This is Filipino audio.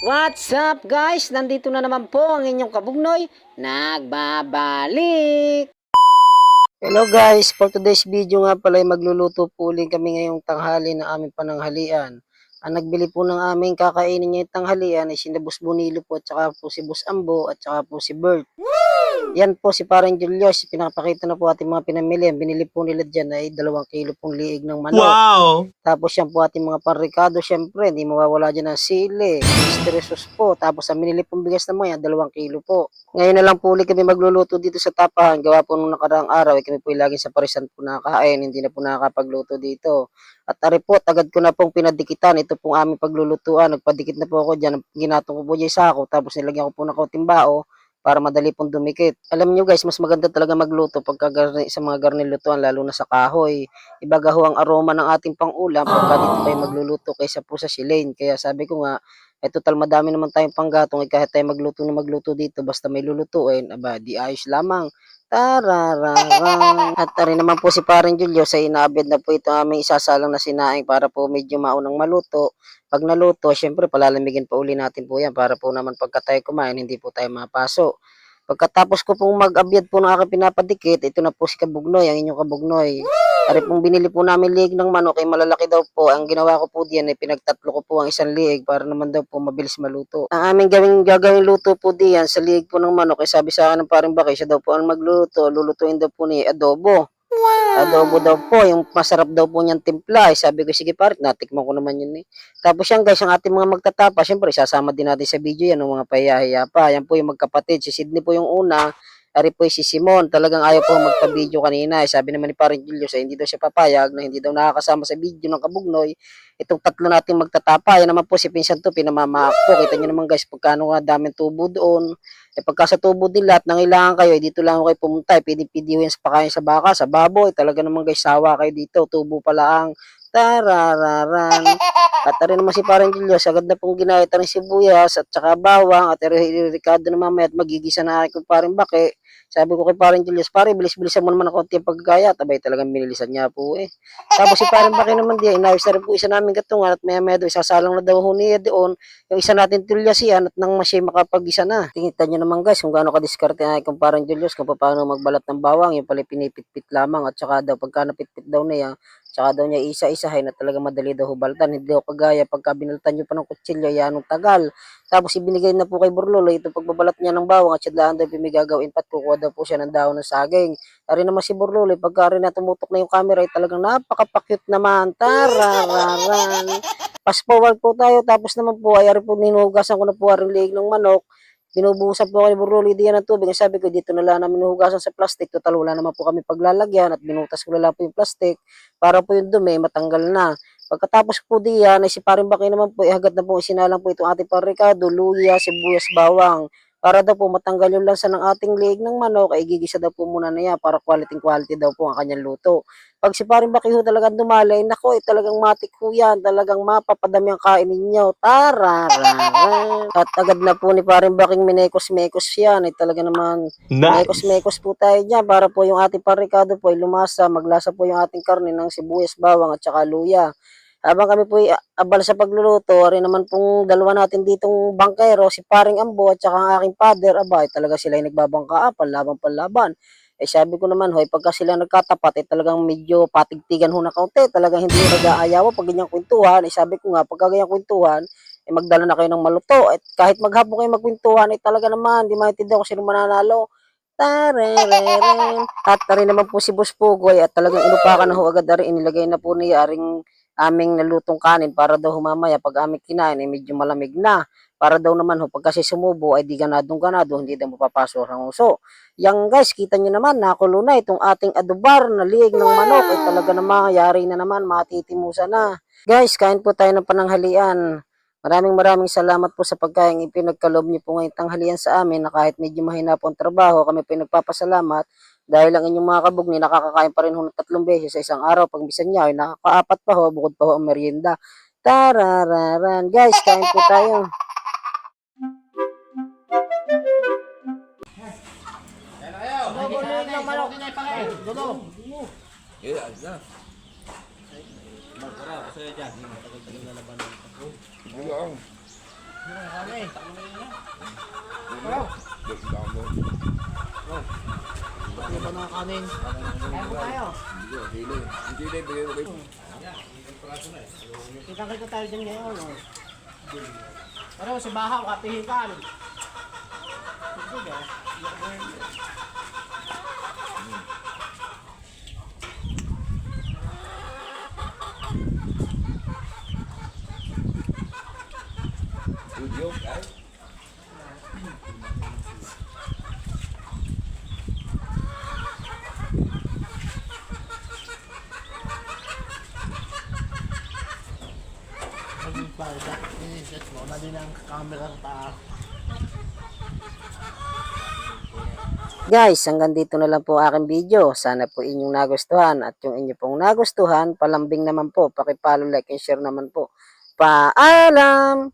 What's up guys? Nandito na naman po ang inyong kabugnoy. Nagbabalik! Hello guys, for today's video nga pala ay magluluto po ulit kami ngayong tanghali na aming pananghalian. Ang nagbili po ng aming kakainin niya yung tanghalian ay si Bus Bonilo po at saka po si Bus Ambo at saka po si Bert. Yan po si parang Julius, pinapakita na po ating mga pinamili. Ang binili po nila dyan ay dalawang kilo pong liig ng manok. Wow! Tapos yan po ating mga parikado, syempre, hindi mawawala dyan ang sili, mystery sauce po. Tapos ang minili pong bigas naman yan, dalawang kilo po. Ngayon na lang po ulit kami magluluto dito sa tapahan. Gawa po nung nakaraang araw, eh, kami po laging sa parisan po nakakain, hindi na po nakakapagluto dito. At ari po, tagad ko na pong pinadikitan. Ito pong aming paglulutuan. Nagpadikit na po ako dyan. Ginatong ko po dyan sa ako. Tapos nilagyan ko po ng kautimbao para madali pong dumikit. Alam nyo guys, mas maganda talaga magluto pagka sa mga garnilutuan, lalo na sa kahoy. Ibaga ho ang aroma ng ating pangulam pagka dito tayo magluluto kaysa po sa silane. Kaya sabi ko nga, eh total madami naman tayong panggatong, eh, kahit tayo magluto na magluto dito, basta may lulutuin, aba, di ayos lamang. Tarararang. At rin naman po si Paring Julio sa inaabid na po ito aming isasalang na sinaing para po medyo maunang maluto. Pag naluto, syempre palalamigin pa uli natin po yan para po naman pagka tayo kumain, hindi po tayo mapaso. Pagkatapos ko pong mag-abyad po ng aking pinapadikit, ito na po si Kabugnoy, ang inyong Kabugnoy. Ari pong binili po namin liig ng manok, ay malalaki daw po. Ang ginawa ko po diyan ay pinagtatlo ko po ang isang liig para naman daw po mabilis maluto. Ang aming gawing gagawing luto po diyan sa liig po ng manok, ay sabi sa akin ng paring bakay, siya daw po ang magluluto, lulutuin daw po ni adobo. Adobo daw po, yung masarap daw po niyang timpla. Eh, sabi ko, sige parit, natikman ko naman yun eh. Tapos yan guys, ang ating mga magtatapa, syempre sasama din natin sa video yan, ng mga payahiya pa. Yan po yung magkapatid, si Sydney po yung una, Ari po si Simon, talagang ayaw po magpa-video kanina. Eh, sabi naman ni Parang Julius, eh, hindi daw siya papayag na hindi daw nakakasama sa video ng kabugnoy. Itong tatlo nating magtatapa, yan naman po si Pinsan to, pinamamaak po. Kita nyo naman guys, pagkano nga daming tubo doon. Eh, pagka sa tubo din lahat, nangailangan kayo, eh, dito lang kayo pumunta. Eh, yan sa pakain sa baka, sa baboy. Talaga naman guys, sawa kayo dito. Tubo pala ang tarararan. At rin naman si Parang Julius, agad na pong ginayat rin sibuyas at saka bawang at Ricardo na mamaya at magigisa na aking paring baki. Sabi ko kay Parang Julius, pare, bilis-bilisan mo naman ang konti ang pagkaya. Tabay talagang binilisan niya po eh. Tapos si Parang baki naman diyan, inayos na rin po isa namin katungan at maya maya daw, isasalang na daw ho niya doon. Yung isa natin tulyasian at nang masya makapag-isa na. Tingnan nyo naman guys kung gaano kadiskarte ay kung Parang Julius kung paano magbalat ng bawang. Yung pala pinipit-pit lamang at saka daw pagka napit-pit daw niya, Tsaka daw niya isa-isahin na talaga madali daw hubaltan. Hindi daw kagaya pagka binaltan niyo pa ng kutsilyo, yan ang tagal. Tapos ibinigay na po kay Burlolo, ito pagbabalat niya ng bawang at sadlaan daw pimigagawin pat kukuha daw po siya ng dahon ng saging. Ari naman si Burlolo, pagka rin na tumutok na yung camera, ay talagang napakapakyut naman. Tarararan. Fast forward po tayo, tapos naman po, ay ari po ninuhugasan ko na po aring liig ng manok. Binubuhusan po ako ni Burlolo diyan ng tubig. Ang Sabi ko, dito na lang namin hugasan sa plastic. Total, wala naman po kami paglalagyan at binutas ko na lang po yung plastic para po yung dumi matanggal na. Pagkatapos po diyan, ay si Paring Baki naman po, ihagad na po isinalang po itong ating parikado, luya, sibuyas, bawang. Para daw po matanggal yung lansa ng ating liig ng manok, ay gigisa daw po muna na yan para quality quality daw po ang kanyang luto. Pag si Paring Baki ho talagang dumalay, nako, eh, talagang matik ho yan, talagang mapapadami ang kain ninyo. Tarararan. At agad na po ni Paring Baking minekos-mekos yan, ay talaga naman Nice! Mekos-mekos po tayo dyan para po yung ating parikado po ay lumasa, maglasa po yung ating karne ng sibuyas, bawang at saka luya. Habang kami po ay abala sa pagluluto, rin naman pong dalawa natin ditong bangkero, si Paring Ambo at saka ang aking father, aba, ay talaga sila ay nagbabangka, ah, panlaban-panlaban. Eh sabi ko naman, hoy, pagka sila nagkatapat, eh talagang medyo patigtigan ho na kaunti, talagang hindi nag-aayaw pag ganyang kwentuhan. Eh sabi ko nga, pagka ganyang kwentuhan, eh magdala na kayo ng maluto. At kahit maghapon kayo magkwentuhan, eh talaga naman, di maintindihan ko sino mananalo. Tarereren. At rin naman po si Boss Pugoy at talagang inupakan na ho agad rin inilagay na po niya aring aming nalutong kanin para daw humamaya pag aming kinain ay medyo malamig na. Para daw naman ho pag kasi sumubo ay di ganadong ganado hindi daw mapapasok ang uso. Yang guys, kita nyo naman nakulo na itong ating adobar na liig ng manok ay talaga naman yari na naman matitimusa na. Guys, kain po tayo ng pananghalian. Maraming maraming salamat po sa pagkain ipinagkalob niyo po ngayong tanghalian sa amin na kahit medyo mahina po ang trabaho, kami po nagpapasalamat dahil ang inyong mga kabugni nakakakain pa rin ho ng tatlong beses sa isang araw. Pag bisan niya ay nakakaapat pa ho, bukod pa ho ang merienda. Tarararan. Guys, kain po tayo. Ano ba ng kanin? Kaya po tayo. Kita-kita tayo dyan ngayon. Oh. Pero si Bahaw, kapihikan. Sige, ah. Maging para sa iniset mo, na din ang camera sa taas. Guys, hanggang dito na lang po aking video. Sana po inyong nagustuhan at yung inyo pong nagustuhan, palambing naman po, pakipalo, like, and share naman po. Paalam!